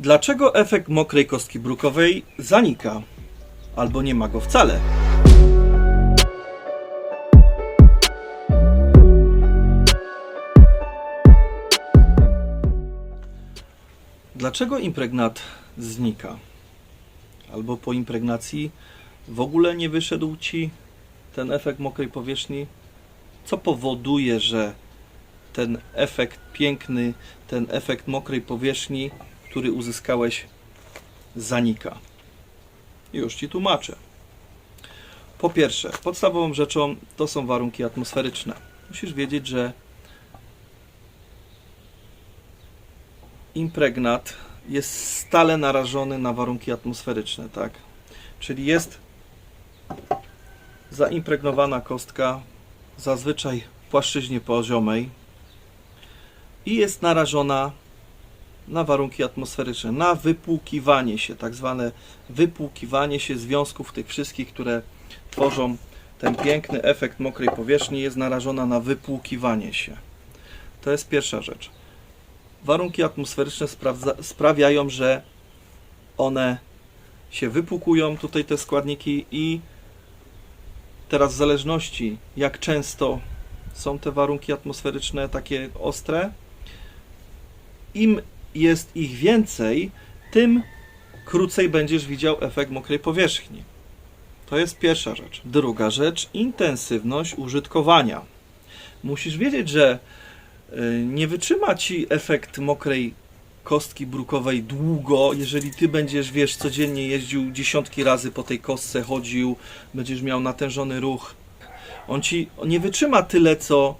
Dlaczego efekt mokrej kostki brukowej zanika? Albo nie ma go wcale? Dlaczego impregnat znika? Albo po impregnacji w ogóle nie wyszedł ci ten efekt mokrej powierzchni? Co powoduje, że ten efekt piękny, ten efekt mokrej powierzchni, który uzyskałeś, zanika? Już ci tłumaczę. Po pierwsze, podstawową rzeczą to są warunki atmosferyczne. Musisz wiedzieć, że impregnat jest stale narażony na warunki atmosferyczne, tak? Czyli jest zaimpregnowana kostka zazwyczaj w płaszczyźnie poziomej i jest narażona na warunki atmosferyczne, na wypłukiwanie się, tak zwane wypłukiwanie się związków tych wszystkich, które tworzą ten piękny efekt mokrej powierzchni, jest narażona na wypłukiwanie się. To jest pierwsza rzecz. Warunki atmosferyczne sprawiają, że one się wypłukują, tutaj te składniki i teraz w zależności jak często są te warunki atmosferyczne takie ostre, im jest ich więcej, tym krócej będziesz widział efekt mokrej powierzchni. To jest pierwsza rzecz. Druga rzecz, intensywność użytkowania. Musisz wiedzieć, że y, nie wytrzyma ci efekt mokrej kostki brukowej długo, jeżeli ty będziesz, wiesz, codziennie jeździł dziesiątki razy po tej kostce, chodził, będziesz miał natężony ruch. On ci nie wytrzyma tyle, co,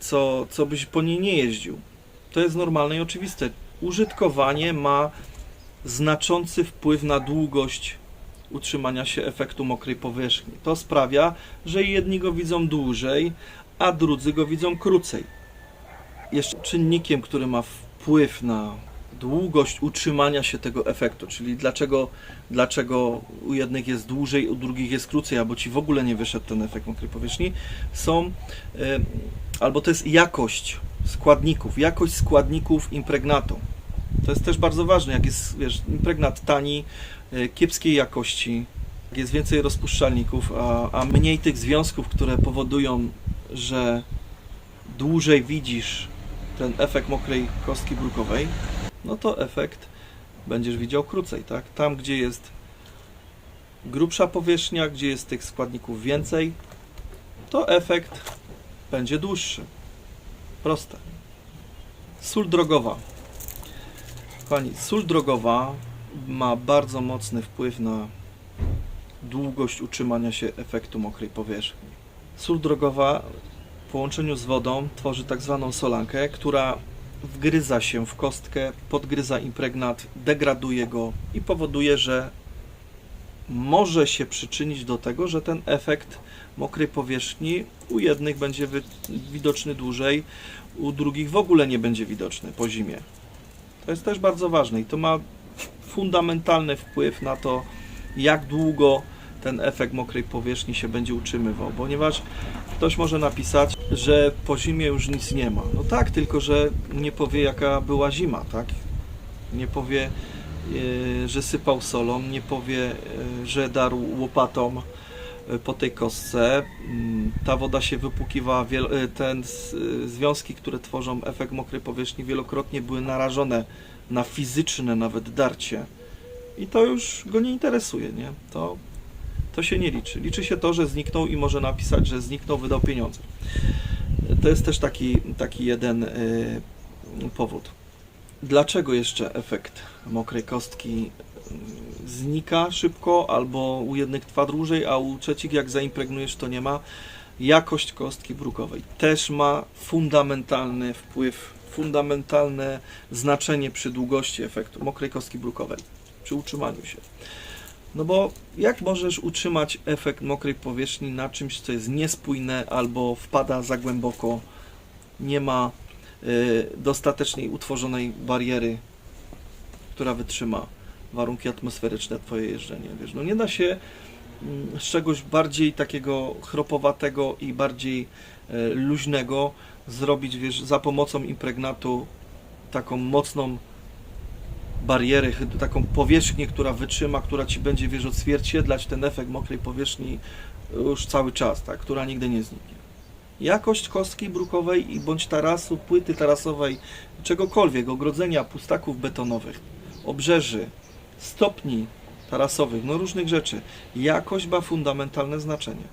co, co byś po niej nie jeździł. To jest normalne i oczywiste. Użytkowanie ma znaczący wpływ na długość utrzymania się efektu mokrej powierzchni. To sprawia, że jedni go widzą dłużej, a drudzy go widzą krócej. Jeszcze czynnikiem, który ma wpływ na długość utrzymania się tego efektu, czyli dlaczego, dlaczego u jednych jest dłużej, u drugich jest krócej, albo ci w ogóle nie wyszedł ten efekt mokrej powierzchni, są e, albo to jest jakość składników, jakość składników impregnatu. To jest też bardzo ważne, jak jest wiesz, impregnat tani, e, kiepskiej jakości, jak jest więcej rozpuszczalników, a, a mniej tych związków, które powodują, że dłużej widzisz ten efekt mokrej kostki brukowej, no to efekt będziesz widział krócej, tak? Tam, gdzie jest grubsza powierzchnia, gdzie jest tych składników więcej, to efekt będzie dłuższy. Proste. Sól drogowa. Sól drogowa ma bardzo mocny wpływ na długość utrzymania się efektu mokrej powierzchni. Sól drogowa w połączeniu z wodą tworzy tak zwaną solankę, która wgryza się w kostkę, podgryza impregnat, degraduje go i powoduje, że może się przyczynić do tego, że ten efekt mokrej powierzchni u jednych będzie widoczny dłużej, u drugich w ogóle nie będzie widoczny po zimie. To jest też bardzo ważne i to ma fundamentalny wpływ na to, jak długo ten efekt mokrej powierzchni się będzie utrzymywał, ponieważ ktoś może napisać, że po zimie już nic nie ma. No tak, tylko że nie powie jaka była zima, tak? Nie powie, e, że sypał solą, nie powie, e, że darł łopatą po tej kostce. Mm, Ta woda się wypłukiwała, e, ten e, związki, które tworzą efekt mokrej powierzchni wielokrotnie były narażone na fizyczne nawet darcie. I to już go nie interesuje, nie? To to się nie liczy. Liczy się to, że zniknął i może napisać, że zniknął, wydał pieniądze. To jest też taki, taki jeden powód. Dlaczego jeszcze efekt mokrej kostki znika szybko, albo u jednych trwa dłużej, a u trzecich, jak zaimpregnujesz, to nie ma? Jakość kostki brukowej też ma fundamentalny wpływ, fundamentalne znaczenie przy długości efektu mokrej kostki brukowej, przy utrzymaniu się. No bo jak możesz utrzymać efekt mokrej powierzchni na czymś, co jest niespójne albo wpada za głęboko, nie ma y, dostatecznej utworzonej bariery, która wytrzyma warunki atmosferyczne Twoje jeżdżenie. Wiesz, no nie da się mm, z czegoś bardziej takiego chropowatego i bardziej y, luźnego zrobić, wiesz, za pomocą impregnatu taką mocną barierę, taką powierzchnię, która wytrzyma, która ci będzie, wiesz, odzwierciedlać ten efekt mokrej powierzchni już cały czas, tak, która nigdy nie zniknie. Jakość kostki brukowej i bądź tarasu, płyty tarasowej, czegokolwiek, ogrodzenia, pustaków betonowych, obrzeży, stopni tarasowych, no różnych rzeczy. Jakość ma fundamentalne znaczenie.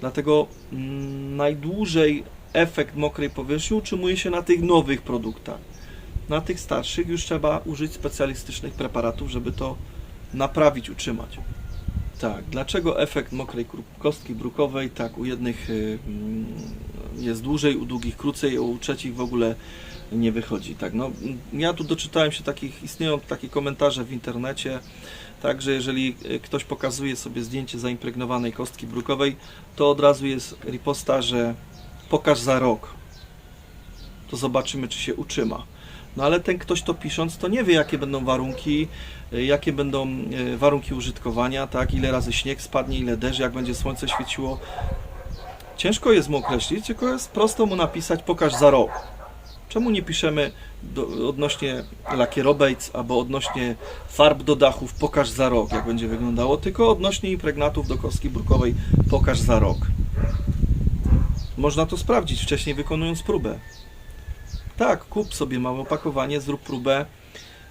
Dlatego mm, najdłużej efekt mokrej powierzchni utrzymuje się na tych nowych produktach. Na tych starszych już trzeba użyć specjalistycznych preparatów, żeby to naprawić, utrzymać. Tak, dlaczego efekt mokrej kostki brukowej, tak, u jednych y, mm, jest dłużej, u drugich krócej, u trzecich w ogóle nie wychodzi. Tak, no, ja tu doczytałem się takich, istnieją takie komentarze w internecie, tak, że jeżeli y, ktoś pokazuje sobie zdjęcie zaimpregnowanej kostki brukowej, to od razu jest riposta, że pokaż za rok. To zobaczymy, czy się utrzyma. No ale ten ktoś to pisząc, to nie wie, jakie będą warunki, y, jakie będą y, warunki użytkowania, tak, ile razy śnieg spadnie, ile deszcz, jak będzie słońce świeciło. Ciężko jest mu określić, tylko jest prosto mu napisać pokaż za rok. Czemu nie piszemy do, odnośnie lakierobejc albo odnośnie farb do dachów pokaż za rok, jak będzie wyglądało, tylko odnośnie impregnatów do kostki brukowej pokaż za rok. Można to sprawdzić wcześniej wykonując próbę. Tak, kup sobie małe opakowanie, zrób próbę,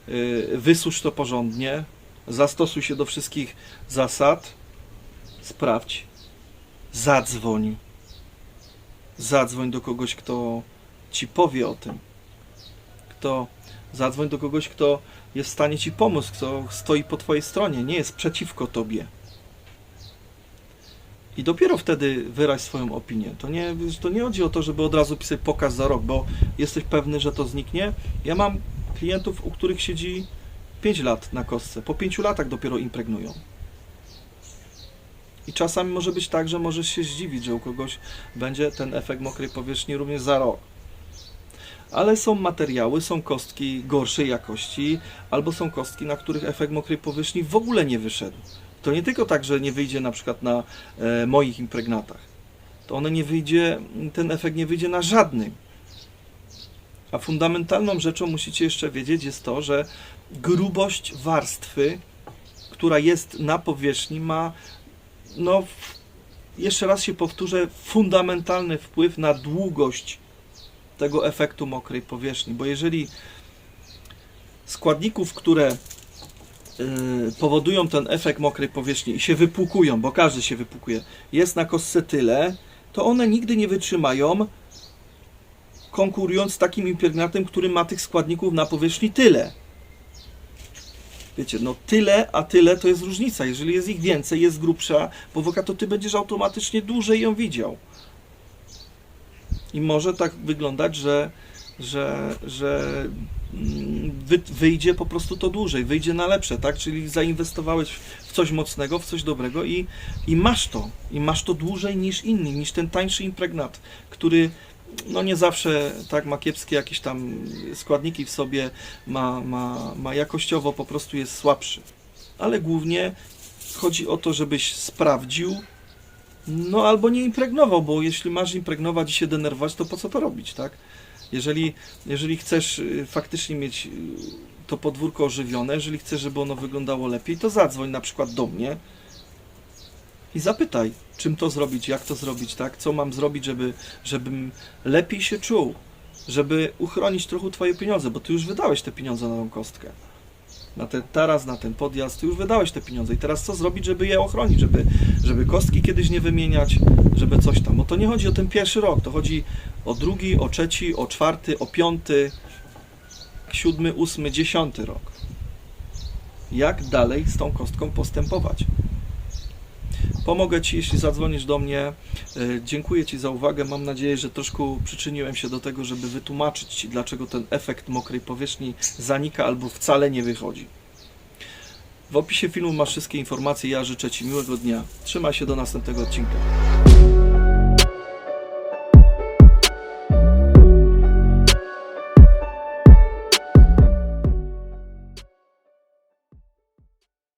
yy, wysusz to porządnie, zastosuj się do wszystkich zasad, sprawdź, zadzwoń. Zadzwoń do kogoś, kto ci powie o tym. Kto zadzwoń do kogoś, kto jest w stanie ci pomóc, kto stoi po twojej stronie, nie jest przeciwko tobie. I dopiero wtedy wyraź swoją opinię. To nie, to nie chodzi o to, żeby od razu pisać pokaz za rok, bo jesteś pewny, że to zniknie. Ja mam klientów, u których siedzi 5 lat na kostce. Po 5 latach dopiero impregnują. I czasami może być tak, że możesz się zdziwić, że u kogoś będzie ten efekt mokrej powierzchni również za rok. Ale są materiały, są kostki gorszej jakości, albo są kostki, na których efekt mokrej powierzchni w ogóle nie wyszedł. To nie tylko tak, że nie wyjdzie na przykład na e, moich impregnatach. To one nie wyjdzie, ten efekt nie wyjdzie na żadnym. A fundamentalną rzeczą musicie jeszcze wiedzieć jest to, że grubość warstwy, która jest na powierzchni, ma, no, jeszcze raz się powtórzę, fundamentalny wpływ na długość tego efektu mokrej powierzchni. Bo jeżeli składników, które y, powodują ten efekt mokrej powierzchni i się wypłukują, bo każdy się wypłukuje, jest na kostce tyle, to one nigdy nie wytrzymają konkurując z takim impregnatem, który ma tych składników na powierzchni tyle. Wiecie, no tyle, a tyle to jest różnica. Jeżeli jest ich więcej, jest grubsza powłoka, to ty będziesz automatycznie dłużej ją widział. I może tak wyglądać, że, że, że mm, wy, wyjdzie po prostu to dłużej, wyjdzie na lepsze, tak? Czyli zainwestowałeś w coś mocnego, w coś dobrego i, i masz to. I masz to dłużej niż inny, niż ten tańszy impregnat, który no nie zawsze tak ma kiepskie jakieś tam składniki w sobie, ma, ma, ma jakościowo po prostu jest słabszy. Ale głównie chodzi o to, żebyś sprawdził, no albo nie impregnował, bo jeśli masz impregnować i się denerwować, to po co to robić, tak? Jeżeli, jeżeli chcesz y, faktycznie mieć y, to podwórko ożywione, jeżeli chcesz, żeby ono wyglądało lepiej, to zadzwoń na przykład do mnie i zapytaj, czym to zrobić, jak to zrobić, tak? Co mam zrobić, żeby, żebym lepiej się czuł, żeby uchronić trochę Twoje pieniądze, bo Ty już wydałeś te pieniądze na tą kostkę. Na ten taras, na ten podjazd, już wydałeś te pieniądze i teraz co zrobić, żeby je ochronić, żeby, żeby kostki kiedyś nie wymieniać, żeby coś tam. Bo to nie chodzi o ten pierwszy rok, to chodzi o drugi, o trzeci, o czwarty, o piąty, siódmy, ósmy, dziesiąty rok. Jak dalej z tą kostką postępować? Pomogę Ci, jeśli zadzwonisz do mnie. E, Dziękuję Ci za uwagę. Mam nadzieję, że troszkę przyczyniłem się do tego, żeby wytłumaczyć Ci, dlaczego ten efekt mokrej powierzchni zanika albo wcale nie wychodzi. W opisie filmu masz wszystkie informacje. Ja życzę Ci miłego dnia. Trzymaj się do następnego odcinka.